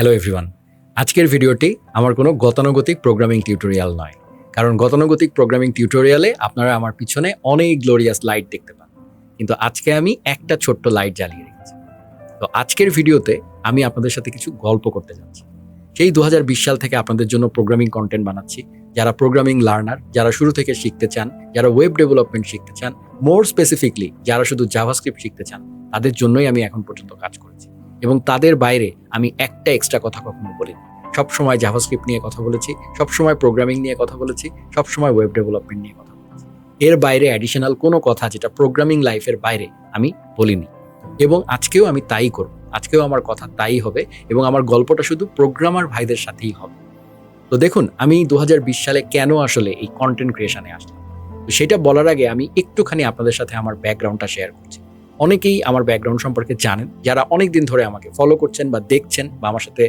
Hello everyone আজকের ভিডিওটি আমার কোনো গতানুগতিক প্রোগ্রামিং টিউটোরিয়াল নয়। কারণ গতানুগতিক প্রোগ্রামিং টিউটোরিয়ালে আপনারা আমার পিছনে অনেক গ্লোরিয়াস লাইট দেখতে পান। কিন্তু আজকে আমি একটা ছোট্ট লাইট জ্বালিয়ে রেখেছি। তো আজকের ভিডিওতে আমি আপনাদের সাথে কিছু গল্প করতে যাচ্ছি। সেই দু হাজার বিশ সাল থেকে আপনাদের জন্য প্রোগ্রামিং কন্টেন্ট বানাচ্ছি। যারা প্রোগ্রামিং লার্নার যারা শুরু থেকে শিখতে চান, যারা ওয়েব ডেভেলপমেন্ট শিখতে চান মোর স্পেসিফিকলি যারা শুধু জাভাস্ক্রিপ্ট শিখতে চান, তাদের জন্যই আমি এখন পর্যন্ত কাজ করেছি। এবং তাদের বাইরে আমি একটা এক্সট্রা কথা কখনো বলিনি। সব সময় জাভাস্ক্রিপ্ট নিয়ে কথা বলেছি সব সময় প্রোগ্রামিং নিয়ে কথা বলেছি সব সময় ওয়েব ডেভেলপমেন্ট নিয়ে কথা বলেছি। এর বাইরে অ্যাডিশনাল কোনো কথা যেটা প্রোগ্রামিং লাইফের বাইরে আমি বলিনি। এবং আজকেও আমি তাই করব, আজকেও আমার কথা তাই হবে এবং আমার গল্পটা শুধু প্রোগ্রামার ভাইদের সাথেই হবে। তো দেখুন, আমি দু হাজার বিশ সালে কেন আসলে এই কন্টেন্ট ক্রিয়েশনে আসলাম? সেটা বলার আগে আমি একটুখানি আপনাদের সাথে আমার ব্যাকগ্রাউন্ডটা শেয়ার করছি। অনেকেই আমার ব্যাকগ্রাউন্ড সম্পর্কে জানেন, যারা অনেক দিন ধরে আমাকে ফলো করছেন বা দেখছেন বা আমার সাথে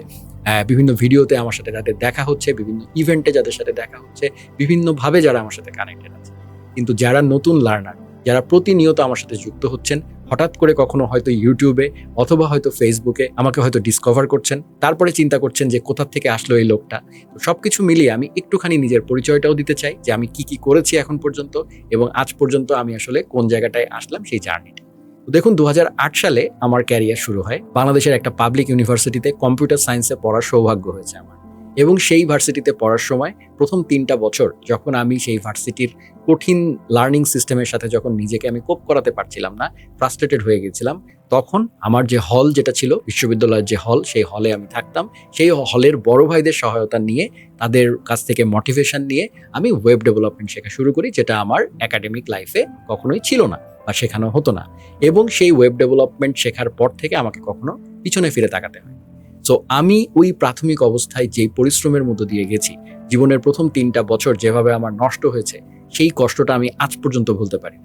বিভিন্ন ভিডিওতে আমার সাথে যাদের দেখা হচ্ছে, বিভিন্ন ইভেন্টে যাদের সাথে দেখা হচ্ছে, বিভিন্নভাবে যারা আমার সাথে কানেক্টেড আছে। কিন্তু যারা নতুন লার্নার যারা প্রতিনিয়ত আমার সাথে যুক্ত হচ্ছেন, হঠাৎ করে কখনো হয়তো ইউটিউবে অথবা হয়তো ফেসবুকে আমাকে হয়তো ডিসকভার করছেন, তারপরে চিন্তা করছেন যে কোথা থেকে আসলো এই লোকটা। তো সবকিছু মিলিয়ে আমি একটুখানি নিজের পরিচয়টাও দিতে চাই, যে আমি কি কি করেছি এখন পর্যন্ত এবং আজ পর্যন্ত আমি আসলে কোন জায়গাটায় আসলাম সেই জার্নিটা দেখুন দু হাজার আট সালে আমার ক্যারিয়ার শুরু হয়। বাংলাদেশের একটা পাবলিক ইউনিভার্সিটিতে কম্পিউটার সায়েন্সে পড়ার সৌভাগ্য হয়েছে আমার। এবং সেই ভার্সিটিতে পড়ার সময় প্রথম তিনটা বছর যখন আমি সেই ভার্সিটির কঠিন লার্নিং সিস্টেমের সাথে যখন নিজেকে আমি কোপ করাতে পারছিলাম না ফ্রাস্ট্রেটেড হয়ে গেছিলাম তখন আমার যে হল যেটা ছিল, বিশ্ববিদ্যালয়ের যে হল সেই হলে আমি থাকতাম। সেই হলের বড় ভাইদের সহায়তা নিয়ে, তাদের কাছ থেকে মোটিভেশন নিয়ে আমি ওয়েব ডেভেলপমেন্ট শেখা শুরু করি, যেটা আমার একাডেমিক লাইফে কখনোই ছিল না বা শেখানো হতো না। এবং সেই ওয়েব ডেভেলপমেন্ট শেখার পর থেকে আমাকে কখনো পিছনে ফিরে তাকাতে হয় সো আমি ওই প্রাথমিক অবস্থায় যেই পরিশ্রমের মধ্য দিয়ে গেছি, জীবনের প্রথম তিনটা বছর যেভাবে আমার নষ্ট হয়েছে, সেই কষ্টটা আমি আজ পর্যন্ত ভুলতে পারি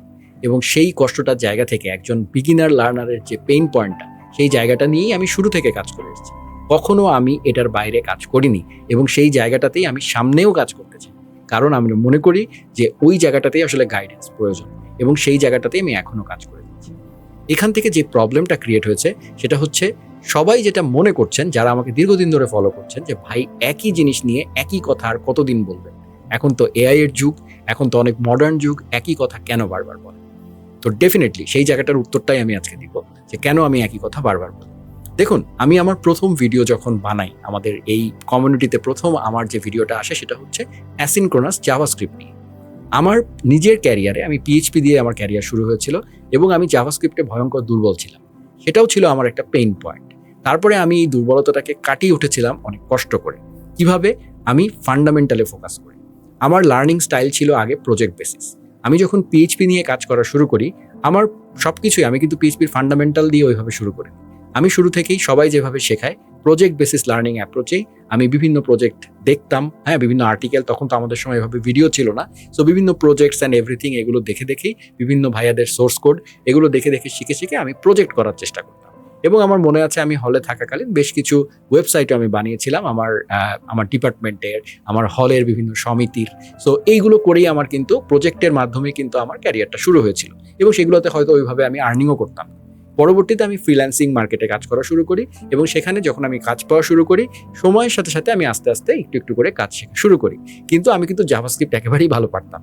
এবং সেই কষ্টটার জায়গা থেকে একজন বিগিনার লার্নারের যে পেইন পয়েন্টটা সেই জায়গাটা নিয়েই আমি শুরু থেকে কাজ করে এসেছি। কখনো আমি এটার বাইরে কাজ করিনি এবং সেই জায়গাটাতেই আমি সামনেও কাজ করতে চাই। কারণ আমি মনে করি যে ওই জায়গাটাতেই আসলে গাইডেন্স প্রয়োজন এবং সেই জায়গাটাতেই আমি এখনও কাজ করে যাচ্ছি। এখান থেকে যে প্রবলেমটা ক্রিয়েট হয়েছে, সেটা হচ্ছে সবাই যেটা মনে করছেন, যারা আমাকে দীর্ঘদিন ধরে ফলো করছেন, যে ভাই একই জিনিস নিয়ে একই কথা আর কতদিন বলবেন? এখন তো এআই এর যুগ, এখন তো অনেক মডার্ন যুগ, একই কথা কেন বারবার বলেন? তো ডেফিনেটলি সেই জায়গাটার উত্তরটাই আমি আজকে দিব যে কেন আমি একই কথা বারবার বলি। দেখুন, আমি আমার প্রথম ভিডিও যখন বানাই, আমাদের এই কমিউনিটিতে প্রথম আমার যে ভিডিওটা আসে সেটা হচ্ছে অ্যাসিনক্রোনাস জাভাস্ক্রিপ্ট নিয়ে। আমার নিজের ক্যারিয়ারে আমি পিএইচপি দিয়ে আমার ক্যারিয়ার শুরু হয়েছিল এবং আমি জাভাস্ক্রিপ্টে ভয়ঙ্কর দুর্বল ছিলাম। সেটাও ছিল আমার একটা পেইন পয়েন্ট তারপরে আমি এই দুর্বলতাটাকে কাটিয়ে উঠেছিলাম অনেক কষ্ট করে। কীভাবে? আমি ফান্ডামেন্টালে ফোকাস করি। আমার লার্নিং স্টাইল ছিল আগে প্রজেক্ট বেসিস আমি যখন পিএইচপি নিয়ে কাজ করা শুরু করি, আমার সব কিছুই আমি কিন্তু পিএইচপির ফান্ডামেন্টাল দিয়ে ওইভাবে শুরু করি। আমি শুরু থেকেই সবাই যেভাবে শেখায় প্রজেক্ট বেসিস লার্নিং অ্যাপ্রোচেই আমি বিভিন্ন প্রজেক্ট দেখতাম হ্যাঁ বিভিন্ন আর্টিকেল তখন তো আমাদের সময় এভাবে ভিডিও ছিল না। সো বিভিন্ন প্রজেক্টস অ্যান্ড এভরিথিং এগুলো দেখে দেখেই বিভিন্ন ভাইয়াদের সোর্স কোড এগুলো দেখে দেখে শিখে শিখে আমি প্রজেক্ট করার চেষ্টা করতাম। এবং আমার মনে আছে আমি হলে থাকাকালীন বেশ কিছু ওয়েবসাইটও আমি বানিয়েছিলাম আমার আমার ডিপার্টমেন্টের আমার হলের বিভিন্ন সমিতির। সো এইগুলো করেই আমার কিন্তু প্রজেক্টের মাধ্যমে কিন্তু আমার ক্যারিয়ারটা শুরু হয়েছিল। এবং সেগুলোতে হয়তো ওইভাবে আমি আর্নিংও করতাম। পরবর্তীতে আমি ফ্রিল্যান্সিং মার্কেটে কাজ করা শুরু করি এবং সেখানে যখন আমি কাজ পাওয়া শুরু করি, সময়ের সাথে সাথে আমি আস্তে আস্তে একটু একটু করে কাজ শেখা শুরু করি। কিন্তু আমি কিন্তু জাভাস্ক্রিপ্ট একেবারেই ভালো পারতাম।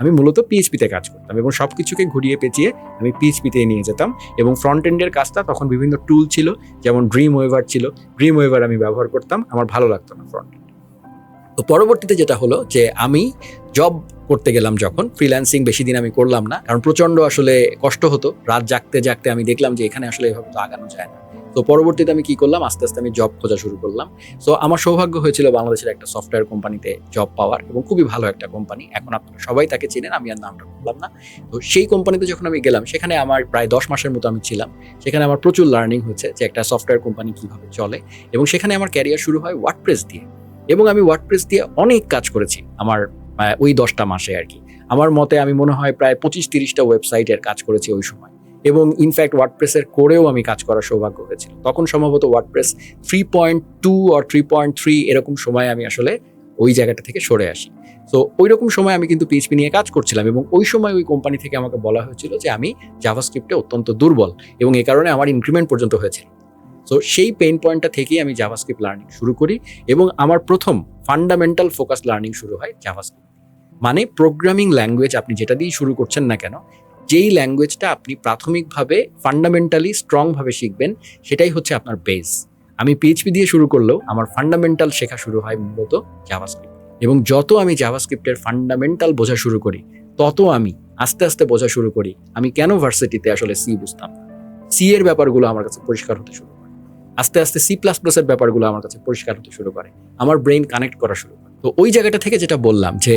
আমি মূলত পিএইচপিতে কাজ করতাম এবং সব কিছুকে ঘুরিয়ে পেঁচিয়ে আমি পিএইচপিতে নিয়ে যেতাম এবং ফ্রন্ট এন্ডের কাজটা তখন বিভিন্ন টুল ছিল, যেমন ড্রিম ওয়েভার ছিল। ড্রিম ওয়েভার আমি ব্যবহার করতাম, আমার ভালো লাগতো না ফ্রন্ট তো পরবর্তীতে যেটা হলো যে আমি জব করতে গেলাম যখন ফ্রিল্যান্সিং বেশি দিন আমি করলাম না, কারণ প্রচণ্ড আসলে কষ্ট হতো। রাত জাগতে জাগতে আমি দেখলাম যে এখানে আসলে এভাবে তো আগানো যায় না। তো পরবর্তীতে আমি কি করলাম? আস্তে আস্তে আমি জব খোঁজা শুরু করলাম। সো আমার সৌভাগ্য হয়েছিল বাংলাদেশের একটা সফটওয়্যার কোম্পানিতে জব পাওয়ার এবং খুবই ভালো একটা কোম্পানি এখন আপনারা সবাই তাকে চেনেন, আমি আর নামটা বললাম না। তো সেই কোম্পানিতে যখন আমি গেলাম, সেখানে আমার প্রায় দশ মাসের মতো আমি ছিলাম। সেখানে আমার প্রচুর লার্নিং হয়েছে যে একটা সফটওয়্যার কোম্পানি কীভাবে চলে এবং সেখানে আমার ক্যারিয়ার শুরু হয় ওয়ার্ডপ্রেস দিয়ে। এবং আমি ওয়ার্ডপ্রেস দিয়ে অনেক কাজ করেছি আমার ওই দশটা মাসে আর কি। আমার মতে আমি মনে হয় প্রায় পঁচিশ তিরিশটা ওয়েবসাইটের কাজ করেছি ওই সময়। এবং ইনফ্যাক্ট ওয়ার্ডপ্রেসের করেও আমি কাজ করার সৌভাগ্য হয়েছিল। তখন সম্ভবত ওয়ার্ডপ্রেস থ্রি পয়েন্ট টু আর থ্রি পয়েন্ট থ্রি এরকম সময় আমি আসলে ওই জায়গাটা থেকে সরে আসি। তো ওই রকম সময় আমি কিন্তু পিএইচপি নিয়ে কাজ করছিলাম এবং ওই সময় ওই কোম্পানি থেকে আমাকে বলা হয়েছিল যে, আমি জাভাস্ক্রিপ্টে অত্যন্ত দুর্বল এবং এই কারণে আমার ইনক্রিমেন্ট পর্যন্ত হয়েছিল। সো সেই পেইন পয়েন্টটা থেকেই আমি জাভাস্ক্রিপ্ট লার্নিং শুরু করি এবং আমার প্রথম ফান্ডামেন্টাল ফোকাস লার্নিং শুরু হয় জাভাস্ক্রিপ্ট মানে প্রোগ্রামিং ল্যাঙ্গুয়েজ আপনি যেটা দিয়ে শুরু করছেন না কেন যেই ল্যাঙ্গুয়েজটা আপনি প্রাথমিকভাবে ফান্ডামেন্টালি স্ট্রংভাবে শিখবেন, সেটাই হচ্ছে আপনার বেস আমি পিএইচপি দিয়ে শুরু করলেও আমার ফান্ডামেন্টাল শেখা শুরু হয় মূলত জাভাস্ক্রিপ্ট এবং যত আমি জাভাস্ক্রিপ্টের ফান্ডামেন্টাল বোঝা শুরু করি, তত আমি আস্তে আস্তে বোঝা শুরু করি। আমি কেন ভার্সিটিতে আসলে সি বুঝতাম সি এর ব্যাপারগুলো আমার কাছে পরিষ্কার হতে শুরু করে। আস্তে আস্তে সি প্লাস প্লাসের ব্যাপারগুলো আমার কাছে পরিষ্কার হতে শুরু করে। আমার ব্রেন কানেক্ট করা শুরু করে। তো ওই জায়গাটা থেকে যেটা বললাম যে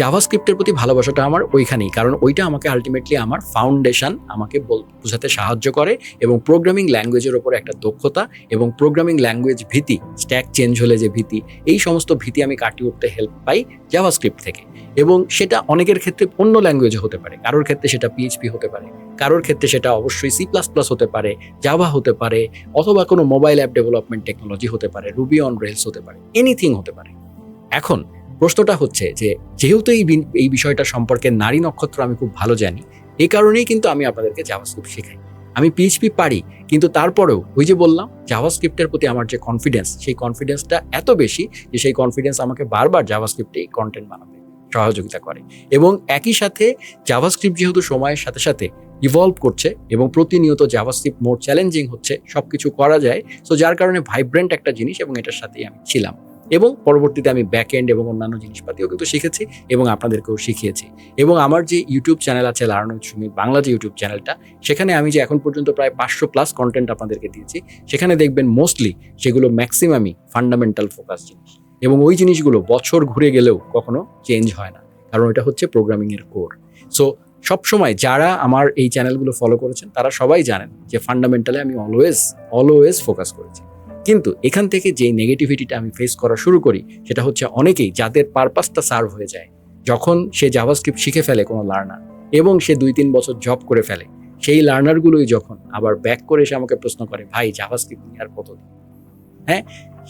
জাভাস্ক্রিপ্টের প্রতি ভালোবাসাটা আমার ওইখানেই, কারণ ওইটা আমাকে আলটিমেটলি আমার ফাউন্ডেশন আমাকে বোঝাতে সাহায্য করে এবং প্রোগ্রামিং ল্যাঙ্গুয়েজের ওপর একটা দক্ষতা এবং প্রোগ্রামিং ল্যাঙ্গুয়েজ ভীতি স্ট্যাক চেঞ্জ হলে যে ভীতি, এই সমস্ত ভীতি আমি কাটিয়ে উঠতে হেল্প পাই জাভাস্ক্রিপ্ট থেকে। এবং সেটা অনেকের ক্ষেত্রে অন্য ল্যাঙ্গুয়েজে হতে পারে, কারোর ক্ষেত্রে সেটা পিএইচপি হতে পারে, কারোর ক্ষেত্রে সেটা অবশ্যই সি প্লাস প্লাস হতে পারে জাভা হতে পারে, অথবা কোনো মোবাইল অ্যাপ ডেভেলপমেন্ট টেকনোলজি হতে পারে রুবি অন রেলস হতে পারে এনিথিং হতে পারে। এখন প্রশ্নটা হচ্ছে যে, যেহেতু এই এই বিষয়টা সম্পর্কে নারী নক্ষত্র আমি খুব ভালো জানি এই কারণেই কিন্তু আমি আপনাদেরকে জাভাস্ক্রিপ্ট শেখাই। আমি পিএইচপি পারি, কিন্তু তারপরেও ওই যে বললাম জাভাস্ক্রিপ্টের প্রতি আমার যে কনফিডেন্স সেই কনফিডেন্সটা এত বেশি যে সেই কনফিডেন্স আমাকে বারবার জাভাস্ক্রিপ্টে এই কন্টেন্ট বানাতে সহযোগিতা করে। এবং একই সাথে জাভাস্ক্রিপ্ট যেহেতু সময়ের সাথে সাথে ইভলভ করছে এবং প্রতিনিয়ত জাভাস্ক্রিপ্ট মোর চ্যালেঞ্জিং হচ্ছে সব কিছু করা যায় সো যার কারণে ভাইব্রেন্ট একটা জিনিস এবং এটার সাথেই আমি ছিলাম। এবং পরবর্তীতে আমি ব্যাক এন্ড এবং অন্যান্য জিনিসপাতিও কিন্তু শিখেছি এবং আপনাদেরকেও শিখিয়েছি। এবং আমার যে ইউটিউব চ্যানেল আছে লার্নুজ সুমিত বাংলা যে ইউটিউব চ্যানেলটা সেখানে আমি যে এখন পর্যন্ত প্রায় পাঁচশো প্লাস কন্টেন্ট আপনাদেরকে দিয়েছি, সেখানে দেখবেন মোস্টলি সেগুলো ম্যাক্সিমামই ফান্ডামেন্টাল ফোকাস জিনিস। এবং ওই জিনিসগুলো বছর ঘুরে গেলেও কখনো চেঞ্জ হয় না, কারণ এটা হচ্ছে প্রোগ্রামিংয়ের কোর সো সবসময় যারা আমার এই চ্যানেলগুলো ফলো করেছেন, তারা সবাই জানেন যে ফান্ডামেন্টালে আমি অলওয়েজ অলওয়েজ ফোকাস করেছি। কিন্তু এখান থেকে যেই নেগেটিভিটিটা আমি ফেস করা শুরু করি, সেটা হচ্ছে অনেকেই যাদের পারপাসটা সার্ভ হয়ে যায়। যখন সে জাভাস্ক্রিপ্ট শিখে ফেলে কোনো লার্নার এবং সে দুই তিন বছর জব করে ফেলে, সেই লার্নারগুলোই যখন আবার ব্যাক করে এসে আমাকে প্রশ্ন করে, ভাই জাভাস্ক্রিপ্ট নিয়ে আর কত হ্যাঁ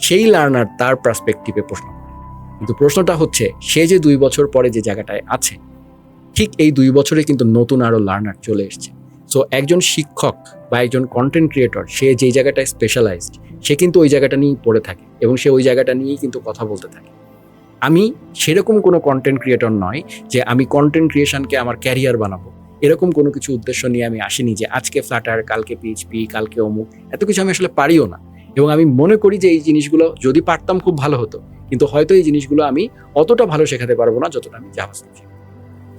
সেই লার্নার তার পার্সপেক্টিভে প্রশ্ন করে। কিন্তু প্রশ্নটা হচ্ছে, সে যে দুই বছর পরে যে জায়গাটায় আছে, ঠিক এই দুই বছরে কিন্তু নতুন আরও লার্নার চলে এসছে। সো একজন শিক্ষক বা একজন কন্টেন্ট ক্রিয়েটর সে যেই জায়গাটায় স্পেশালাইজড সে কিন্তু ওই জায়গাটা নিয়েই পড়ে থাকে এবং সে ওই জায়গাটা নিয়েই কিন্তু কথা বলতে থাকে। আমি সেরকম কোনো কন্টেন্ট ক্রিয়েটর নয় যে আমি কন্টেন্ট ক্রিয়েশনকে আমার ক্যারিয়ার বানাবো। এরকম কোনো কিছু উদ্দেশ্য নিয়ে আমি আসিনি যে আজকে ফ্লাটার কালকে পিএইচপি কালকে অমুক, এত কিছু আমি আসলে পারিও না। এবং আমি মনে করি যে এই জিনিসগুলো যদি পারতাম খুব ভালো হতো। কিন্তু হয়তো এই জিনিসগুলো আমি অতটা ভালো শেখাতে পারব না যতটা আমি জাভাস্ক্রিপ্ট শিখি।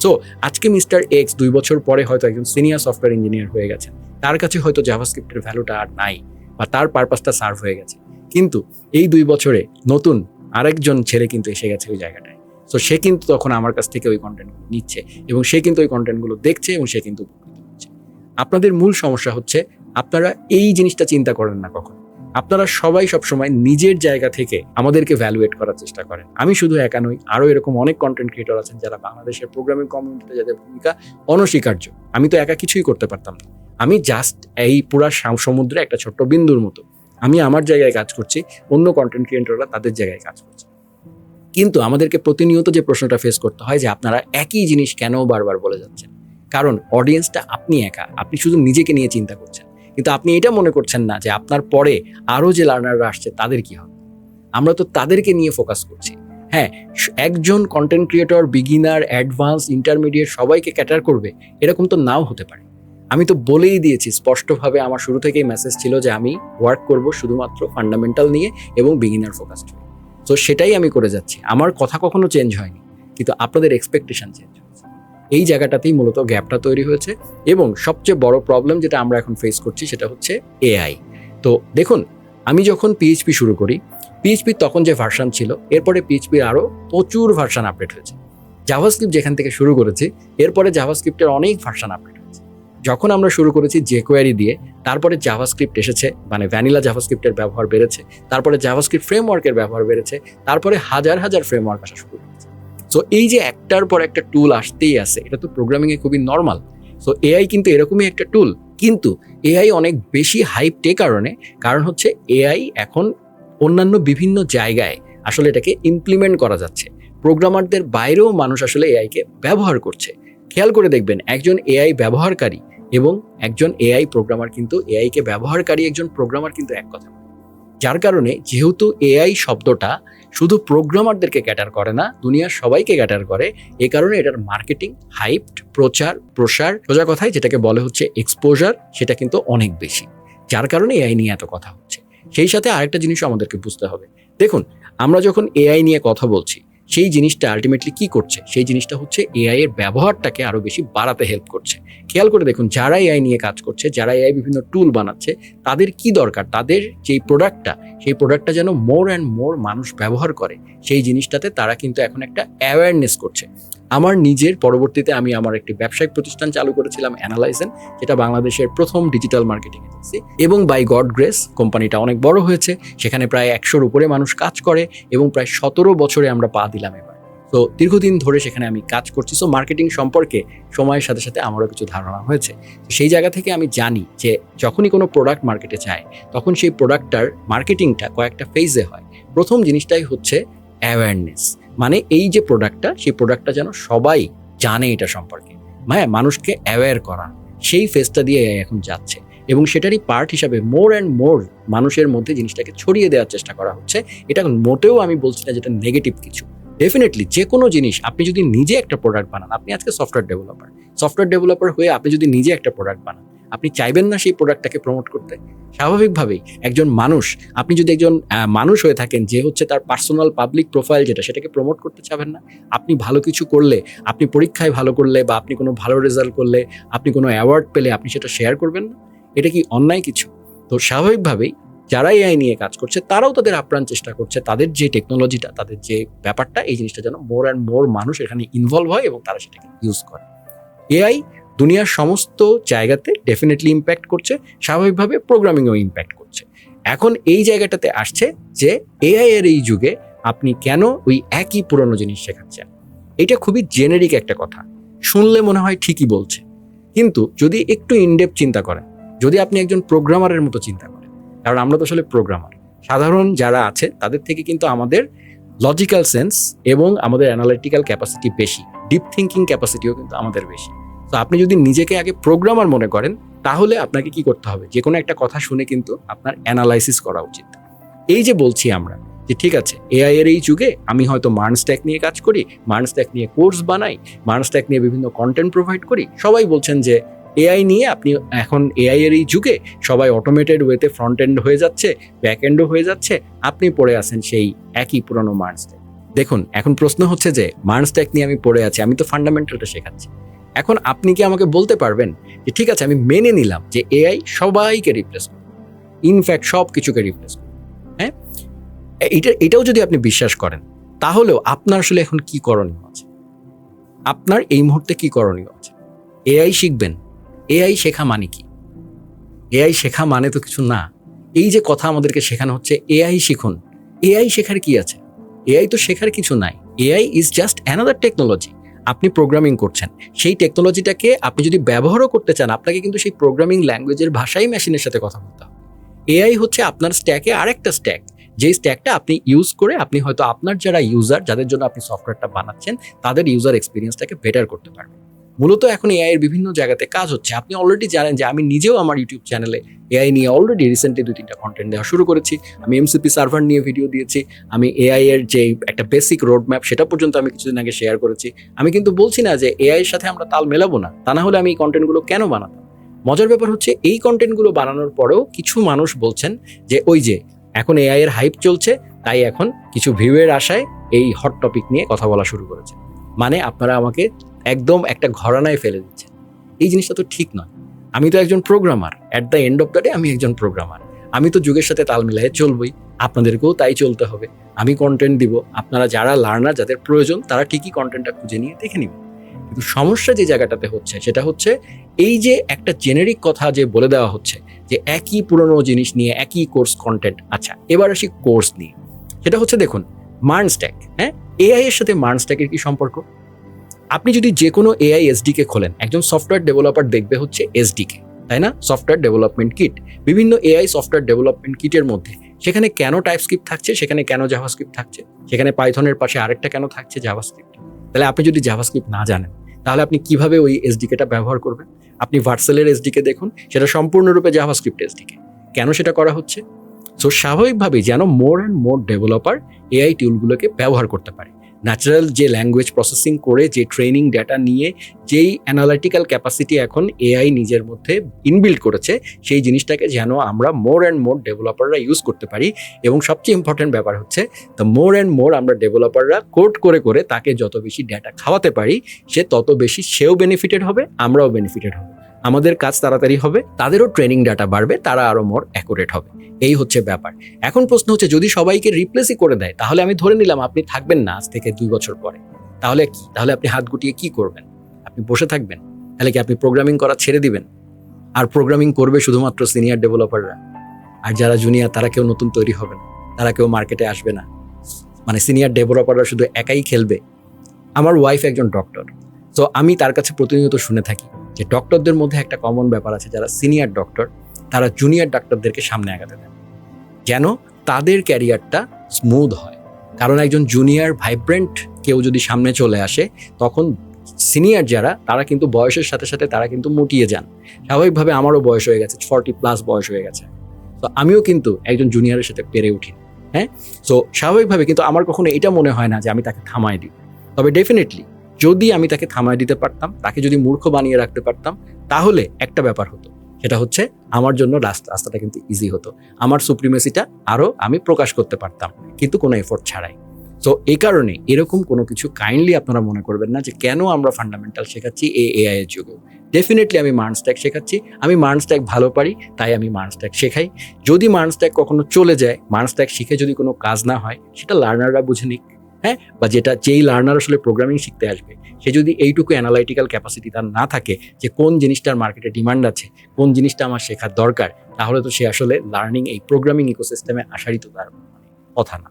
সো আজকে মিস্টার এক্স দুই বছর পরে হয়তো একজন সিনিয়র সফটওয়্যার ইঞ্জিনিয়ার হয়ে গেছেন। তার কাছে হয়তো জাভাস্ক্রিপ্টের ভ্যালুটা আর নাই। বা তার পারপাসটা সার্ভ হয়ে গেছে। কিন্তু এই দুই বছরে নতুন আরেকজন ছেলে কিন্তু এসে গেছে ওই জায়গাটায়। সো সে কিন্তু তখন আমার কাছ থেকে ওই কন্টেন্টগুলো নিচ্ছে এবং সে কিন্তু ওই কন্টেন্টগুলো দেখছে এবং সে কিন্তু হচ্ছে। আপনাদের মূল সমস্যা হচ্ছে আপনারা এই জিনিসটা চিন্তা করেন না কখন। আপনারা সবাই সবসময় নিজের জায়গা থেকে আমাদেরকে ভ্যালুয়েট করার চেষ্টা করেন। আমি শুধু একা নই, আরও এরকম অনেক কন্টেন্ট ক্রিয়েটর আছেন যারা বাংলাদেশের প্রোগ্রামিং কমিউনিটিতে যাদের ভূমিকা অনস্বীকার্য। আমি তো একা কিছুই করতে পারতাম না। আমি জাস্ট এই পুরা সাম- সমুদ্রে একটা ছোট্ট বিন্দুর মতো। আমি আমার জায়গায় কাজ করছি, অন্য কন্টেন্ট ক্রিয়েটররা তাদের জায়গায় কাজ করছে। কিন্তু আমাদেরকে প্রতিনিয়ত যে প্রশ্নটা ফেস করতে হয় যে আপনারা একই জিনিস কেন বারবার বলে যাচ্ছেন? কারণ অডিয়েন্সটা আপনি একা, আপনি শুধু নিজেকে নিয়ে চিন্তা করছেন। কিন্তু আপনি এটা মনে করছেন না যে আপনার পরে আরও যে লার্নাররা আসছে, তাদের কি হবে? আমরা তো তাদেরকে নিয়ে ফোকাস করছি। হ্যাঁ একজন content creator beginner advance intermediate সবাইকে ক্যাটার করবে, এরকম তো নাও হতে পারে। আমি তো বলেই দিয়েছি, স্পষ্টভাবে আমার শুরু থেকেই মেসেজ ছিল যে আমি ওয়ার্ক করব শুধুমাত্র ফান্ডামেন্টাল নিয়ে এবং বিগিনার ফোকাসড তো সেটাই আমি করে যাচ্ছি। আমার কথা কখনো চেঞ্জ হয়নি, কিন্তু আপনাদের এক্সপেকটেশন চেঞ্জ হয়েছে। এই জায়গাটাতেই মূলত গ্যাপটা তৈরি হয়েছে এবং সবচেয়ে বড় প্রবলেম যেটা আমরা এখন ফেস করছি সেটা হচ্ছে এআই তো দেখুন, আমি যখন পিএইচপি শুরু করি পিএইচপির তখন যে ভার্সান ছিল, এরপরে পিএইচপির আরও প্রচুর ভার্সান আপডেট হয়েছে। জাভাস্ক্রিপ্ট যেখান থেকে শুরু করেছি, এরপরে জাভাস্ক্রিপ্টের অনেক ভার্সান আপডেট যখন আমরা শুরু করেছি যে কোয়ারি দিয়ে, তারপরে জাভাস্ক্রিপ্ট এসেছে মানে ভ্যানিলা জাভাস্ক্রিপ্টের ব্যবহার বেড়েছে, তারপরে জাভাস্ক্রিপ্ট ফ্রেমওয়ার্কের ব্যবহার বেড়েছে, তারপরে হাজার হাজার ফ্রেমওয়ার্ক আসা শুরু করেছে। সো এই যে একটার পর একটা টুল আসতেই আছে, এটা তো প্রোগ্রামিংয়ে খুবই নর্মাল সো এআই কিন্তু এরকমই একটা টুল কিন্তু এআই অনেক বেশি হাইপ টে কারণে, কারণ হচ্ছে এআই এখন অন্যান্য বিভিন্ন জায়গায় আসলে এটাকে ইমপ্লিমেন্ট করা যাচ্ছে। প্রোগ্রামারদের বাইরেও মানুষ আসলে এআইকে ব্যবহার করছে। খেয়াল করে দেখবেন একজন এআই ব্যবহারকারী এবং একজন এআই প্রোগ্রামার কিন্তু এআই কে ব্যবহারকারী একজন প্রোগ্রামার কিন্তু এক কথা যার কারণে যেহেতু এআই শব্দটা শুধু প্রোগ্রামারদেরকে ক্যাটার করে না, দুনিয়ার সবাইকে ক্যাটার করে, এ কারণে এটার মার্কেটিং হাইপড প্রচার, প্রসার, সোজা কথায় যেটাকে বলে হচ্ছে এক্সপোজার সেটা কিন্তু অনেক বেশি। যার কারণে এআই নিয়ে এত কথা হচ্ছে। সেই সাথে আরেকটা জিনিসও আমাদেরকে বুঝতে হবে। দেখুন, আমরা যখন এআই নিয়ে কথা বলছি সেই জিনিসটা আলটিমেটলি কি করছে? সেই জিনিসটা হচ্ছে এআই এর ব্যবহারটাকে আরও বেশি বাড়াতে হেল্প করছে। খেয়াল করে দেখুন, যারা এআই নিয়ে কাজ করছে, যারা এআই বিভিন্ন টুল বানাচ্ছে, তাদের কি দরকার? তাদের যেই প্রোডাক্টটা সেই প্রোডাক্টটা যেন মোর অ্যান্ড মোর মানুষ ব্যবহার করে, সেই জিনিসটাতে তারা কিন্তু এখন একটা অ্যাওয়ারনেস করছে। আমার নিজের পরবর্তীতে আমি আমার একটি ব্যবসায়িক প্রতিষ্ঠান চালু করেছিলাম অ্যানালাইজেন যেটা বাংলাদেশের প্রথম ডিজিটাল মার্কেটিং এজেন্সি এবং বাই গড গ্রেস কোম্পানিটা অনেক বড় হয়েছে, সেখানে প্রায় একশোর উপরে মানুষ কাজ করে এবং প্রায় সতেরো বছরে আমরা পা দিলাম এবার। তো দীর্ঘদিন ধরে সেখানে আমি কাজ করছি। সো মার্কেটিং সম্পর্কে সময়ের সাথে সাথে আমারও কিছু ধারণা হয়েছে। সেই জায়গা থেকে আমি জানি যে যখনই কোনো প্রোডাক্ট মার্কেটে যায়, তখন সেই প্রোডাক্টটার মার্কেটিংটা কয়েকটা ফেজে হয়। প্রথম জিনিসটাই হচ্ছে অ্যাওয়ারনেস মানে এই যে প্রোডাক্টটা সেই প্রোডাক্টটা যেন সবাই জানে এটা সম্পর্কে। হ্যাঁ মানুষকে অ্যাওয়্যার করা, সেই ফেজটা দিয়ে এখন যাচ্ছে। এবং সেটারই পার্ট হিসাবে মোর অ্যান্ড মোর মানুষের মধ্যে জিনিসটাকে ছড়িয়ে দেওয়ার চেষ্টা করা হচ্ছে। এটা মোটেও আমি বলছি না যেটা নেগেটিভ কিছু। ডেফিনেটলি যে কোনো জিনিস, আপনি যদি নিজে একটা প্রোডাক্ট বানান, আপনি আজকে সফটওয়্যার ডেভেলপার সফটওয়্যার ডেভেলপার হয়ে আপনি যদি নিজে একটা প্রোডাক্ট বানান আপনি চাইবেন না সেই প্রোডাক্টটাকে প্রমোট করতে। স্বাভাবিকভাবেই একজন মানুষ, আপনি যদি একজন মানুষ হয়ে থাকেন যে হচ্ছে তার পার্সোনাল পাবলিক প্রোফাইল যেটা, সেটাকে প্রমোট করতে চাবেন না, আপনি ভালো কিছু করলে, আপনি পরীক্ষায় ভালো করলে বা আপনি কোনো ভালো রেজাল্ট করলে, আপনি কোনো অ্যাওয়ার্ড পেলে আপনি সেটা শেয়ার করবেন না। এটা কি অন্যায় কিছু? তো স্বাভাবিকভাবেই যারা এআই নিয়ে কাজ করছে, তারাও তাদের আপ্রাণ চেষ্টা করছে, তাদের যে টেকনোলজিটা তাদের যে ব্যাপারটা, এই জিনিসটা যেন মোর অ্যান্ড মোর মানুষ এখানে ইনভলভ হয় এবং তারা সেটাকে ইউজ করে। এআই দুনিয়ার সমস্ত জায়গাতে ডেফিনেটলি ইম্প্যাক্ট করছে, স্বাভাবিকভাবে প্রোগ্রামিংও ইম্প্যাক্ট করছে। এখন এই জায়গাটাতে আসছে যে এআই এর এই যুগে আপনি কেন ওই একই পুরনো জিনিস শেখাচ্ছেন? এটা খুবই জেনেরিক একটা কথা। শুনলে মনে হয় ঠিকই বলছে। কিন্তু যদি একটু ইনডেপ চিন্তা করেন, যদি আপনি একজন প্রোগ্রামারের মতো চিন্তা করেন, কারণ আমরা তো আসলে প্রোগ্রামার সাধারণ যারা আছে, তাদের থেকে কিন্তু আমাদের লজিক্যাল সেন্স এবং আমাদের অ্যানালিটিক্যাল ক্যাপাসিটি বেশি। ডিপ থিঙ্কিং ক্যাপাসিটিও কিন্তু আমাদের বেশি। তো আপনি যদি নিজেকে আগে প্রোগ্রামার মনে করেন, তাহলে আপনাকে কি করতে হবে? যে কোনো একটা কথা শুনে কিন্তু আপনার অ্যানালাইসিস করা উচিত। এই যে বলছি আমরা, যে ঠিক আছে এআই এর এই যুগে আমি হয়তো মার্ন স্ট্যাক নিয়ে কাজ করি মার্ন স্ট্যাক নিয়ে কোর্স বানাই মার্ন স্ট্যাক নিয়ে বিভিন্ন কন্টেন্ট প্রোভাইড করি। সবাই বলছেন যে এআই নিয়ে আপনি এখন এআই এর এই যুগে সবাই অটোমেটেড ওয়েতে ফ্রন্ট এন্ড হয়ে যাচ্ছে ব্যাক এন্ডও হয়ে যাচ্ছে, আপনি পড়ে আছেন সেই একই পুরনো মার্ন স্ট্যাক দেখুন, এখন প্রশ্ন হচ্ছে যে মার্ন স্ট্যাক নিয়ে আমি পড়ে আছি, আমি তো ফান্ডামেন্টালটা শেখাচ্ছি। এখন আপনি কি আমাকে বলতে পারবেন যে, ঠিক আছে, আমি মেনে নিলাম যে এআই সবাইকে রিপ্লেস করবে। ইনফ্যাক্ট সব কিছুকে রিপ্লেস করবে। হ্যাঁ? এটা, এটাও যদি আপনি বিশ্বাস করেন, তাহলেও আপনার আসলে এখন কি করণীয় আছে? আপনার এই মুহূর্তে কি করণীয় আছে? এআই শিখবেন। এআই শেখা মানে কি? এআই শেখা মানে তো কিছু না। এই যে কথা আমাদেরকে শেখানো হচ্ছে এআই শিখুন। এআই শেখার কি আছে? এআই তো শেখার কিছু নাই। AI is just another technology আপনি প্রোগ্রামিং করছেন, সেই টেকনোলজিটাকে আপনি যদি ব্যবহারও করতে চান, আপনাকে কিন্তু সেই প্রোগ্রামিং ল্যাঙ্গুয়েজের ভাষাই মেশিনের সাথে কথা বলতে হবে। এআই হচ্ছে আপনার স্ট্যাকে আরেকটা স্ট্যাক যেই স্ট্যাকটা আপনি ইউজ করে আপনি হয়তো আপনার যারা ইউজার যাদের জন্য আপনি সফটওয়্যারটা বানাচ্ছেন, তাদের ইউজার এক্সপিরিয়েন্সটাকে বেটার করতে পারবেন। মূলত এখন এআই এর বিভিন্ন জায়গাতে কাজ হচ্ছে। আপনি অলরেডি জানেন যে আমি নিজেও আমার ইউটিউব চ্যানেলে এআই নিয়ে অলরেডি রিসেন্টলি দুই, তিনটা কন্টেন্ট দেওয়া শুরু করেছি। আমি এমসিপি সার্ভার নিয়ে ভিডিও দিয়েছি। আমি এআই এর যে একটা বেসিক রোড ম্যাপ সেটা পর্যন্ত আমি কিছুদিন আগে শেয়ার করেছি। আমি কিন্তু বলছি না যে এআই এর সাথে আমরা তাল মেলাবো না। তা না হলে আমি এই কন্টেন্টগুলো কেন বানাতাম? মজার ব্যাপার হচ্ছে এই কন্টেন্টগুলো বানানোর পরেও কিছু মানুষ বলছেন যে ওই যে এখন এআই এর হাইপ চলছে, তাই এখন কিছু ভিউয়ের আশায় এই হট টপিক নিয়ে কথা বলা শুরু করেছে। মানে আপনারা আমাকে একদম একটা ঘরানায় ফেলে দিচ্ছেন এই জিনিসটা তো ঠিক নয়। আমি তো একজন programmer at the end of the day আমি একজন প্রোগ্রামার আমি তো যুগের সাথে তাল মিলিয়ে চলবই। আপনাদেরকেও তাই চলতে হবে। আমি কন্টেন্ট দিব। আপনারা যারা লার্নার যাদের প্রয়োজন, তারা ঠিকই কন্টেন্টটা খুঁজে নিয়ে দেখে নেবেন কিন্তু সমস্যা যে জায়গাটাতে হচ্ছে, সেটা হচ্ছে এই যে একটা জেনেরিক কথা যে বলে দেওয়া হচ্ছে, যে একই পুরনো জিনিস নিয়ে একই কোর্স কন্টেন্ট আচ্ছা এবার আসি কোর্স নিয়ে। সেটা হচ্ছে দেখুন মার্ন স্ট্যাক হ্যাঁ এআই এর সাথে মার্ন স্ট্যাকের কি সম্পর্ক? আপনি যদি যে কোনো এআই এসডিকে খোলেন, একজন সফটওয়্যার ডেভেলপার দেখবে হচ্ছে এসডিকে তাই না? সফটওয়্যার ডেভেলপমেন্ট কিট বিভিন্ন এআই সফটওয়্যার ডেভেলপমেন্ট কিটের মধ্যে, সেখানে কেন টাইপস্ক্রিপ্ট থাকছে, সেখানে কেন জাভাস্ক্রিপ্ট থাকছে, সেখানে পাইথনের পাশে আরেকটা কেন থাকছে জাভাস্ক্রিপ্ট তাহলে আপনি যদি জাভাস্ক্রিপ্ট না জানেন, তাহলে আপনি কীভাবে ওই এসডিকেটা ব্যবহার করবেন? আপনি ভার্সেলের এসডিকে দেখুন, সেটা সম্পূর্ণরূপে জাভাস্ক্রিপ্ট এসডিকে কেন সেটা করা হচ্ছে? সো স্বাভাবিকভাবেই যেন more and more developer AI টুলগুলোকে ব্যবহার করতে পারে। ন্যাচারাল যে ল্যাঙ্গুয়েজ প্রসেসিং করে, যে ট্রেনিং ডেটা নিয়ে, যেই অ্যানালিটিক্যাল ক্যাপাসিটি এখন এআই নিজের মধ্যে ইনবিল্ড করেছে, সেই জিনিসটাকে যেন আমরা মোর অ্যান্ড মোর ডেভেলপাররা ইউজ করতে পারি। এবং সবচেয়ে ইম্পর্টেন্ট ব্যাপার হচ্ছে দ্য মোর অ্যান্ড মোর আমরা ডেভেলপাররা কোড করে করে তাকে যত বেশি ডেটা খাওয়াতে পারি, সে তত বেশি সেও বেনিফিটেড হবে, আমরাও বেনিফিটেড হবে। আমাদের কাজ তাড়াতাড়ি হবে, তাদেরও ট্রেনিং ডাটা বাড়বে, তারা আরও মোর অ্যাকুরেট হবে। এই হচ্ছে ব্যাপার। এখন প্রশ্ন হচ্ছে, যদি সবাইকে রিপ্লেসই করে দেয়, তাহলে আমি ধরে নিলাম আপনি থাকবেন না আজ থেকে দুই বছর পরে। তাহলে কি? তাহলে আপনি হাত গুটিয়ে কি করবেন? আপনি বসে থাকবেন? তাহলে কি আপনি প্রোগ্রামিং করা ছেড়ে দিবেন? আর প্রোগ্রামিং করবে শুধুমাত্র সিনিয়র ডেভেলপাররা আর যারা জুনিয়র তারা কেউ নতুন তৈরি হবে না। তারা কেউ মার্কেটে আসবে না। মানে সিনিয়র ডেভেলপাররা শুধু একাই খেলবে। আমার ওয়াইফ একজন ডক্টর তো আমি তার কাছে প্রতিনিয়ত শুনে থাকি। যে ডক্টরদের মধ্যে একটা কমন ব্যাপার আছে, যারা সিনিয়র ডক্টর তারা জুনিয়র ডাক্তারদেরকে সামনে আগাতে দেন যেন তাদের ক্যারিয়ারটা স্মুথ হয়। কারণ একজন জুনিয়র ভাইব্রেন্ট কেউ যদি সামনে চলে আসে, তখন সিনিয়র যারা, তারা কিন্তু বয়সের সাথে সাথে তারা কিন্তু মুটিয়ে যান। স্বাভাবিকভাবে আমারও বয়স হয়ে গেছে ফর্টি প্লাস বয়স হয়ে গেছে। তো আমিও কিন্তু একজন জুনিয়রের সাথে পেরে উঠি হ্যাঁ? তো স্বাভাবিকভাবে কিন্তু আমার কখনো এটা মনে হয় না যে আমি তাকে থামায় দিই। তবে ডেফিনেটলি যদি আমি তাকে থামায় দিতে পারতাম, তাকে যদি মূর্খ বানিয়ে রাখতে পারতাম, তাহলে একটা ব্যাপার হতো। সেটা হচ্ছে, আমার জন্য রাস্তা রাস্তাটা কিন্তু ইজি হতো। আমার সুপ্রিমেসিটা আরও আমি প্রকাশ করতে পারতাম, কিন্তু কোনো এফোর্ট ছাড়াই। তো এই কারণে এরকম কোনো কিছু কাইন্ডলি আপনারা মনে করবেন না যে, কেন আমরা ফান্ডামেন্টাল শেখাচ্ছি এ এআই এর যুগে ডেফিনেটলি আমি মার্নস্ট্যাক শেখাচ্ছি। আমি মার্নস্ট্যাক ভালো পারি, তাই আমি মার্নস্ট্যাক শেখাই। যদি মার্নস্ট্যাক কখনো চলে যায় মার্নস্ট্যাক শিখে যদি কোনো কাজ না হয়, সেটা লার্নাররা বুঝে নিক। হ্যাঁ? বা যেটা যেই লার্নার আসলে প্রোগ্রামিং শিখতে আসবে, সে যদি এইটুকু অ্যানালাইটিক্যাল ক্যাপাসিটি তার না থাকে যে কোন জিনিসটার মার্কেটে ডিমান্ড আছে, কোন জিনিসটা আমার শেখার দরকার, তাহলে তো সে আসলে লার্নিং এই প্রোগ্রামিং ইকোসিস্টেমে আসারই তো তার কথা না।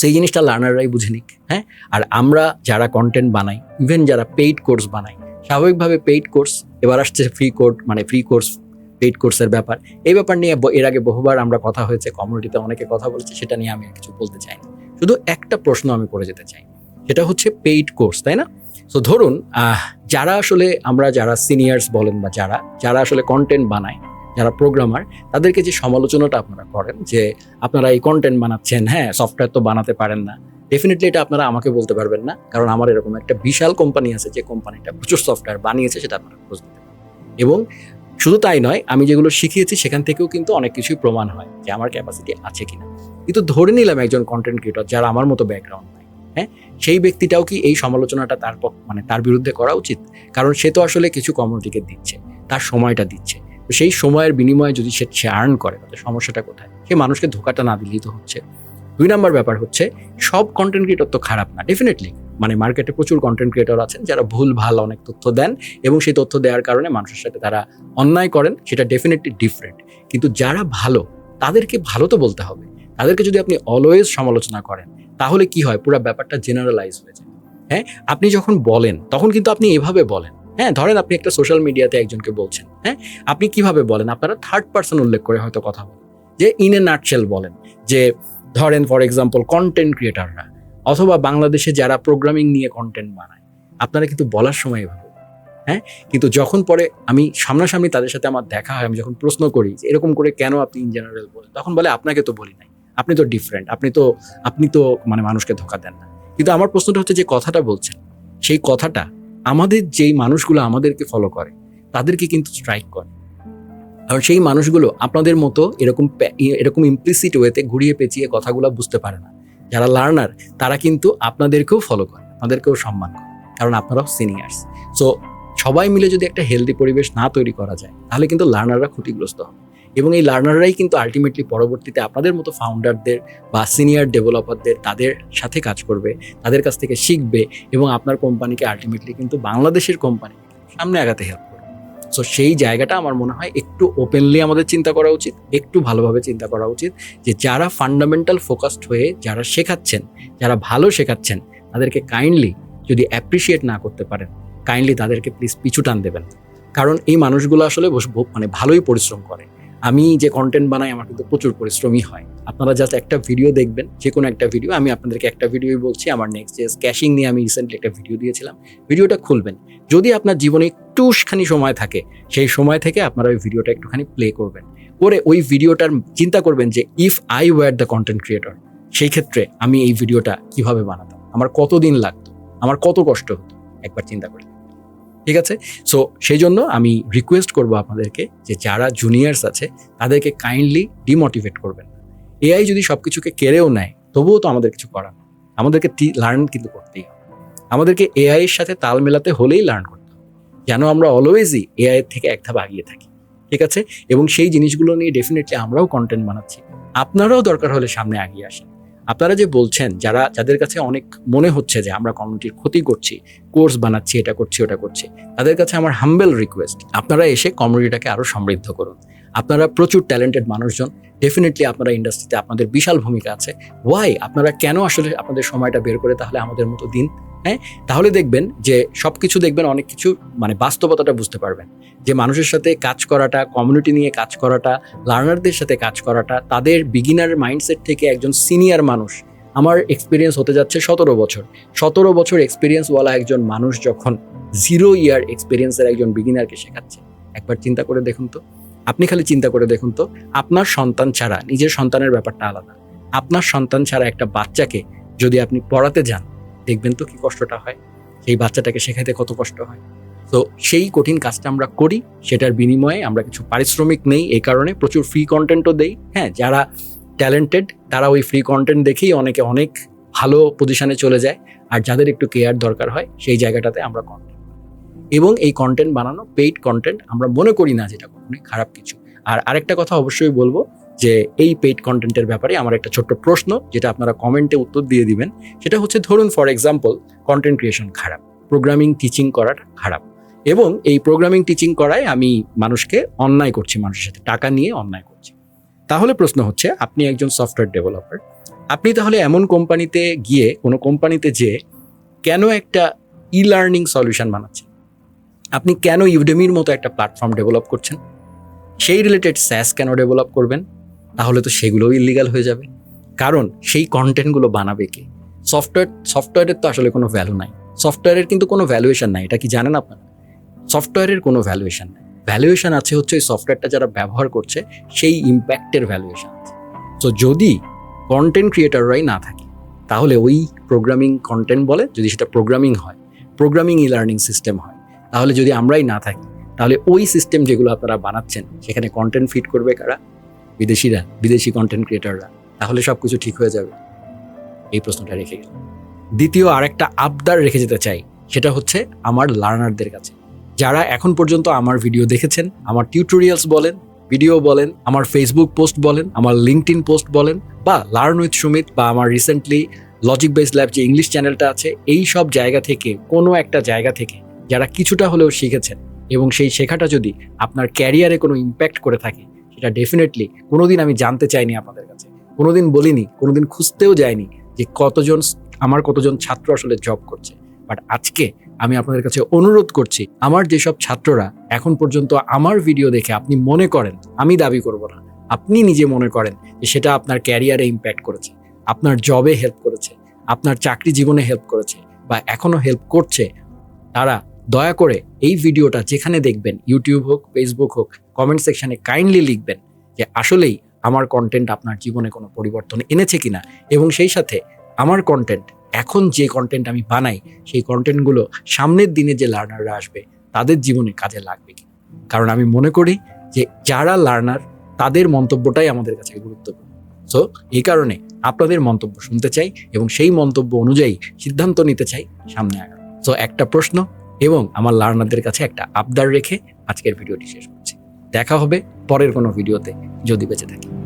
সেই জিনিসটা লার্নাররাই বুঝে নিক হ্যাঁ? আর আমরা যারা কন্টেন্ট বানাই ইভেন যারা পেইড কোর্স বানাই, স্বাভাবিকভাবে পেইড কোর্স এবার আসছে ফ্রি কোড মানে ফ্রি কোর্স পেইড কোর্সের ব্যাপার। এই ব্যাপার নিয়ে এর আগে বহুবার আমরা কথা হয়েছে কমিউনিটিতে অনেকে কথা বলেছে, সেটা নিয়ে আমি কিছু বলতে চাই না শুধু একটা প্রশ্ন আমি করে যেতে চাই। সেটা হচ্ছে পেইড কোর্স তাই না? তো ধরুন যারা আসলে আমরা যারা সিনিয়র্স বলেন বা যারা যারা আসলে কন্টেন্ট বানায়, যারা প্রোগ্রামার তাদেরকে যে সমালোচনাটা আপনারা করেন যে আপনারা এই কন্টেন্ট বানাচ্ছেন হ্যাঁ সফটওয়্যার তো বানাতে পারেন না। ডেফিনেটলি এটা আপনারা আমাকে বলতে পারবেন না, কারণ আমার এরকম একটা বিশাল কোম্পানি আছে যে কোম্পানিটা প্রচুর সফটওয়্যার বানিয়েছে সেটা আপনারা খোঁজ নিতে এবং শুধু তাই নয়, আমি যেগুলো শিখিয়েছি সেখান থেকেও কিন্তু অনেক কিছুই প্রমাণ হয় যে আমার ক্যাপাসিটি আছে কিনা। কিন্তু ধরে নিলাম একজন কন্টেন্ট ক্রিয়েটর যারা আমার মতো ব্যাকগ্রাউন্ড নাই হ্যাঁ? সেই ব্যক্তিটাও কি এই সমালোচনাটা তার মানে তার বিরুদ্ধে করা উচিত? কারণ সে তো আসলে কিছু কমিউনিটিকে দিচ্ছে, তার সময়টা দিচ্ছে। তো সেই সময়ের বিনিময়ে যদি সে সে আর্ন করে তাহলে সমস্যাটা কোথায়? সে মানুষকে ধোকাটা না দিলেই তো হচ্ছে। দুই নাম্বার ব্যাপার হচ্ছে, সব কন্টেন্ট ক্রিয়েটর তো খারাপ না ডেফিনেটলি মানে মার্কেটে প্রচুর কন্টেন্ট ক্রিয়েটর আছেন যারা ভুল ভালো অনেক তথ্য দেন এবং সেই তথ্য দেওয়ার কারণে মানুষের সাথে তারা অন্যায় করেন, সেটা ডেফিনেটলি ডিফারেন্ট কিন্তু যারা ভালো, তাদেরকে ভালো তো বলতে হবে। তাদেরকে যদি আপনি অলওয়েজ সমালোচনা করেন, তাহলে কি হয়? পুরো ব্যাপারটা জেনারেলাইজ হয়ে যায়। হ্যাঁ? আপনি যখন বলেন, তখন কিন্তু আপনি এভাবে বলেন। হ্যাঁ? ধরেন আপনি একটা সোশ্যাল মিডিয়াতে একজনকে বলছেন হ্যাঁ? আপনি কীভাবে বলেন? আপনারা থার্ড পার্সন উল্লেখ করে হয়তো কথা বলেন। যে ইন এ নাটশেল বলেন যে, ধরেন ফর এক্সাম্পল কন্টেন্ট ক্রিয়েটাররা অথবা বাংলাদেশে যারা প্রোগ্রামিং নিয়ে কন্টেন্ট বানায়, আপনারা কিন্তু বলার সময় এভাবে হ্যাঁ? কিন্তু যখন পরে আমি সামনাসামনি তাদের সাথে আমার দেখা হয়, আমি যখন প্রশ্ন করি যে এরকম করে কেন আপনি ইন জেনারেল বলেন, তখন বলে আপনাকে তো বলি নাই। আপনি তো ডিফারেন্ট আপনি তো আপনি তো মানে মানুষকে ধোকা দেন না। কিন্তু আমার প্রশ্নটা হচ্ছে যে কথাটা বলছেন, সেই কথাটা আমাদের যেই মানুষগুলো আমাদেরকে ফলো করে, তাদেরকে কিন্তু স্ট্রাইক করে। কারণ সেই মানুষগুলো আপনাদের মতো এরকম এরকম ইমপ্লিসিট ওয়েতে ঘুরিয়ে পেঁচিয়ে কথাগুলো বুঝতে পারে না। যারা লার্নার তারা কিন্তু আপনাদেরকেও ফলো করে, আপনাদেরকেও সম্মান করে, কারণ আপনারাও সিনিয়র্স সো সবাই মিলে যদি একটা হেলদি পরিবেশ না তৈরি করা যায়, তাহলে কিন্তু লার্নাররা ক্ষতিগ্রস্ত হবে। এবং এই লার্নাররাই কিন্তু আলটিমেটলি পরবর্তীতে আপনাদের মতো ফাউন্ডারদের বা সিনিয়র ডেভেলপারদের তাদের সাথে কাজ করবে, তাদের কাছ থেকে শিখবে এবং আপনার কোম্পানিকে আলটিমেটলি কিন্তু বাংলাদেশের কোম্পানি সামনে আগাতে হেল্প সো সেই জায়গাটা আমার মনে হয় একটু ওপেনলি আমাদের চিন্তা করা উচিত, একটু ভালোভাবে চিন্তা করা উচিত যে যারা ফান্ডামেন্টাল ফোকাসড হয়ে যারা শেখাচ্ছেন, যারা ভালো শেখাচ্ছেন, তাদেরকে কাইন্ডলি যদি অ্যাপ্রিসিয়েট না করতে পারেন কাইন্ডলি তাদেরকে প্লিজ পিছু টান দেবেন। কারণ এই মানুষগুলো আসলে মানে ভালোই পরিশ্রম করে। আমি যে কন্টেন্ট বানাই, আমার কিন্তু প্রচুর পরিশ্রমী হয়। আপনারা জাস্ট একটা ভিডিও দেখবেন যে কোনো একটা ভিডিও আমি আপনাদেরকে একটা ভিডিওই বলছি, আমার নেক্সট যে ক্যাশিং নিয়ে আমি রিসেন্টলি একটা ভিডিও দিয়েছিলাম। ভিডিওটা খুলবেন। যদি আপনার জীবনে একটুখানি সময় থাকে, সেই সময় থেকে আপনারা ওই ভিডিওটা একটুখানি প্লে করবেন। করে ওই ভিডিওটার চিন্তা করবেন যে if I were the content creator সেই ক্ষেত্রে আমি এই ভিডিওটা কীভাবে বানাতাম? আমার কতদিন লাগতো? আমার কত কষ্ট হতো? একবার চিন্তা করে ঠিক আছে? সো সেই জন্য আমি রিকোয়েস্ট করব আপনাদেরকে যে যারা জুনিয়র্স আছে, তাদেরকে কাইন্ডলি ডিমোটিভেট করবেন এআই যদি সব কিছুকে কেড়েও নেয়, তবুও তো আমাদের কিছু করার আমাদেরকে লার্ন কিন্তু করতেই হবে। আমাদেরকে এআই এর সাথে তাল মেলাতে হলেই লার্ন করতে হবে। যেন আমরা অলওয়েজই এআই এর থেকে এক ধাপ আগিয়ে থাকি। ঠিক আছে? এবং সেই জিনিসগুলো নিয়ে ডেফিনেটলি আমরাও কন্টেন্ট বানাচ্ছি। আপনারাও দরকার হলে সামনে আগিয়ে আসেন। আপনারা যে বলছেন, যারা, যাদের কাছে অনেক মনে হচ্ছে যে আমরা কমিউনিটির ক্ষতি করছি কোর্স বানাচ্ছি, এটা করছি, ওটা করছি, তাদের কাছে আমার হাম্বেল রিকোয়েস্ট আপনারা এসে কমিউনিটিটাকে আরও সমৃদ্ধ করুন। আপনারা প্রচুর ট্যালেন্টেড মানুষজন ডেফিনেটলি আপনারা ইন্ডাস্ট্রিতে আপনাদের বিশাল ভূমিকা আছে। ওয়াই আপনারা কেন আসলে আপনাদের সময়টা বের করে তাহলে আমাদের মতো দিন হ্যাঁ? তাহলে দেখবেন যে সব কিছু দেখবেন অনেক কিছু মানে বাস্তবতাটা বুঝতে পারবেন। যে মানুষের সাথে কাজ করাটা কমিউনিটি নিয়ে কাজ করাটা লার্নারদের সাথে কাজ করাটা, তাদের বিগিনার মাইন্ডসেট থেকে একজন সিনিয়র মানুষ। আমার এক্সপিরিয়েন্স হতে যাচ্ছে সতেরো বছর। সতেরো বছর এক্সপিরিয়েন্সওয়ালা একজন মানুষ যখন জিরো ইয়ার এক্সপিরিয়েন্সের একজন বিগিনারকে শেখাচ্ছে। একবার চিন্তা করে দেখুন তো। আপনি খালি চিন্তা করে দেখুন তো, আপনার সন্তান ছাড়া, নিজের সন্তানের ব্যাপারটা আলাদা। আপনার সন্তান ছাড়া একটা বাচ্চাকে যদি আপনি পড়াতে যান দেখবেন তো কি কষ্টটা হয়। সেই বাচ্চাটাকে শেখাতে কত কষ্ট হয়। তো সেই কঠিন কাজটা আমরা করি, সেটার বিনিময়ে আমরা কিছু পারিশ্রমিক নেই, এই কারণে প্রচুর ফ্রি কন্টেন্টও দেই। হ্যাঁ যারা ট্যালেন্টেড তারা ওই ফ্রি কন্টেন্ট দেখেই অনেকে অনেক ভালো পজিশনে চলে যায়। আর যাদের একটু কেয়ার দরকার হয়, সেই জায়গাটাতে আমরা কন্টেন্ট এবং এই কন্টেন্ট বানানো পেইড কন্টেন্ট আমরা মনে করি না যেটা কখনোই খারাপ কিছু। আর আরেকটা কথা অবশ্যই বলব যে এই পেইড কন্টেন্টের ব্যাপারে আমার একটা ছোট্ট প্রশ্ন, যেটা আপনারা কমেন্টে উত্তর দিয়ে দিবেন। সেটা হচ্ছে, ধরুন ফর এক্সাম্পল কন্টেন্ট ক্রিয়েশন খারাপ প্রোগ্রামিং টিচিং করাটা খারাপ। এবং এই প্রোগ্রামিং টিচিং করায় আমি মানুষকে অন্যায় করছি, মানুষের সাথে টাকা নিয়ে অন্যায় করছি। তাহলে প্রশ্ন হচ্ছে, আপনি একজন সফটওয়্যার ডেভেলপার আপনি তাহলে এমন কোম্পানিতে গিয়ে, কোনো কোম্পানিতে যে কেন একটা ই লার্নিং সলিউশন বানাচ্ছেন? আপনি কেন ইউডেমির মতো একটা প্ল্যাটফর্ম ডেভেলপ করছেন? সেই রিলেটেড স্যাস কেন ডেভেলপ করবেন? তাহলে তো সেগুলোও ইলিগাল হয়ে যাবে। কারণ সেই কন্টেন্টগুলো বানাবে কে? সফটওয়্যার সফটওয়্যারের তো আসলে কোনো ভ্যালু নাই। সফটওয়্যারের কিন্তু কোনো ভ্যালুয়েশন নাই, এটা কি জানেন আপনারা? সফটওয়্যারের কোনো ভ্যালুয়েশন নাই। ভ্যালুয়েশন আছে হচ্ছে ওই সফটওয়্যারটা যারা ব্যবহার করছে, সেই ইম্প্যাক্টের ভ্যালুয়েশন তো যদি কন্টেন্ট ক্রিয়েটাররাই না থাকে, তাহলে ওই প্রোগ্রামিং কন্টেন্ট বলে, যদি সেটা প্রোগ্রামিং হয় প্রোগ্রামিং ই লার্নিং সিস্টেম হয়, তাহলে যদি আমরাই না থাকি, তাহলে ওই সিস্টেম যেগুলো আপনারা বানাচ্ছেন, সেখানে কন্টেন্ট ফিট করবে কারা? বিদেশিরা, বিদেশি কন্টেন্ট ক্রিয়েটাররা তাহলে সব কিছু ঠিক হয়ে যাবে। এই প্রশ্নটা রেখে গেল দ্বিতীয় আরেকটা আবদার রেখে যেতে চাই, সেটা হচ্ছে আমার লার্নারদের কাছে। যারা এখন পর্যন্ত আমার ভিডিও দেখেছেন, আমার টিউটোরিয়ালস বলেন ভিডিও বলেন, আমার ফেসবুক পোস্ট বলেন, আমার লিঙ্কড পোস্ট বলেন, বা লার্ন উইথ সুমিত বা আমার রিসেন্টলি লজিক বেস ল্যাব যে ইংলিশ চ্যানেলটা আছে, এই সব জায়গা থেকে, কোনো একটা জায়গা থেকে যারা কিছুটা হলেও শিখেছেন, এবং সেই শেখাটা যদি আপনার ক্যারিয়ারে কোনো ইম্প্যাক্ট করে থাকে সেটা ডেফিনেটলি কোনোদিন আমি জানতে চাইনি আপনাদের কাছে, কোনোদিন বলিনি, কোনোদিন খুঁজতেও যাইনি যে কতজন আমার কতজন ছাত্র আসলে জব করছে। বাট আজকে আমি আপনাদের কাছে অনুরোধ করছি, আমার যেসব ছাত্ররা এখন পর্যন্ত আমার ভিডিও দেখে আপনি মনে করেন, আমি দাবি করব না। আপনি নিজে মনে করেন যে সেটা আপনার ক্যারিয়ারে ইম্প্যাক্ট করেছে, আপনার জবে হেল্প করেছে, আপনার চাকরি জীবনে হেল্প করেছে বা এখনও হেল্প করছে, তারা দয়া করে এই ভিডিওটা যেখানে দেখবেন ইউটিউব হোক ফেসবুক হোক কমেন্ট সেকশানে কাইন্ডলি লিখবেন যে আসলেই আমার কন্টেন্ট আপনার জীবনে কোনো পরিবর্তন এনেছে কিনা এবং সেই সাথে আমার কন্টেন্ট এখন যে কন্টেন্ট আমি বানাই, সেই কন্টেন্টগুলো সামনের দিনে যে লার্নাররা আসবে, তাদের জীবনে কাজে লাগবে কি? কারণ আমি মনে করি যে যারা লার্নার তাদের মন্তব্যটাই আমাদের কাছে গুরুত্বপূর্ণ। সো এই কারণে আপনাদের মন্তব্য শুনতে চাই এবং সেই মন্তব্য অনুযায়ী সিদ্ধান্ত নিতে চাই সামনে আগানো সো একটা প্রশ্ন এবং আমার লার্নারদের কাছে একটা আবদার রেখে আজকের ভিডিওটি শেষ করছি। দেখা হবে পরের কোনো ভিডিওতে। যদি বেঁচে থাকি।